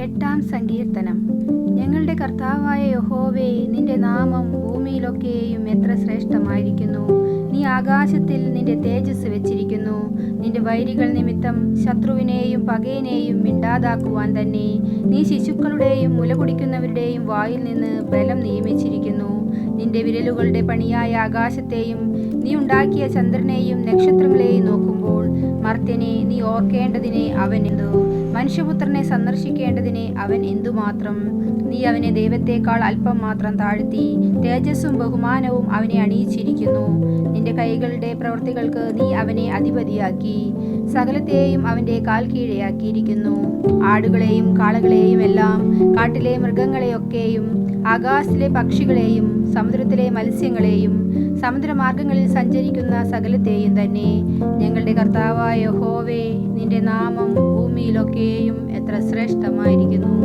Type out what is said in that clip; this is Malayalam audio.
എട്ടാം സങ്കീർത്തനം. ഞങ്ങളുടെ കർത്താവായ യഹോവേ നിന്റെ നാമം ഭൂമിയിലൊക്കെയും എത്ര ശ്രേഷ്ഠമായിരിക്കുന്നു. നീ ആകാശത്തിൽ നിന്റെ തേജസ് വെച്ചിരിക്കുന്നു. നിന്റെ വൈരികൾ നിമിത്തം ശത്രുവിനെയും പകയനെയും മിണ്ടാതാക്കുവാൻ തന്നെ. നീ ശിശുക്കളുടെയും മുല കുടിക്കുന്നവരുടെയും വായിൽ നിന്ന് ബലം നിയമിച്ചിരിക്കുന്നു. നിന്റെ വിരലുകളുടെ പണിയായ ആകാശത്തെയും നീ ഉണ്ടാക്കിയ ചന്ദ്രനെയും നക്ഷത്രങ്ങളെയും നോക്കുമ്പോൾ മർത്യനെ നീ ഓർക്കേണ്ടതിനെ അവൻ എന്തു? മനുഷ്യപുത്രനെ സന്ദർശിക്കേണ്ടതിനെ അവൻ എന്തുമാത്രം? നീ അവനെ ദൈവത്തെക്കാൾ അല്പം മാത്രം താഴ്ത്തി തേജസ്സും ബഹുമാനവും അവനെ അണിയിച്ചിരിക്കുന്നു. നിന്റെ കൈകളുടെ പ്രവൃത്തികൾക്ക് നീ അവനെ അധിപതിയാക്കി. സകലത്തെയും അവന്റെ കാൽ കീഴെയാക്കിയിരിക്കുന്നു. ആടുകളെയും കാളകളെയും എല്ലാം കാട്ടിലെ മൃഗങ്ങളെയൊക്കെയും ആകാശത്തിലെ പക്ഷികളെയും സമുദ്രത്തിലെ മത്സ്യങ്ങളെയും സമുദ്രമാർഗങ്ങളിൽ സഞ്ചരിക്കുന്ന സകലത്തെയും തന്നെ ഞങ്ങളുടെ കർത്താവായ ഹോവേ നിന്റെ നാമം ഭൂമിയിലൊക്കെയും എത്ര ശ്രേഷ്ഠമായിരിക്കുന്നു.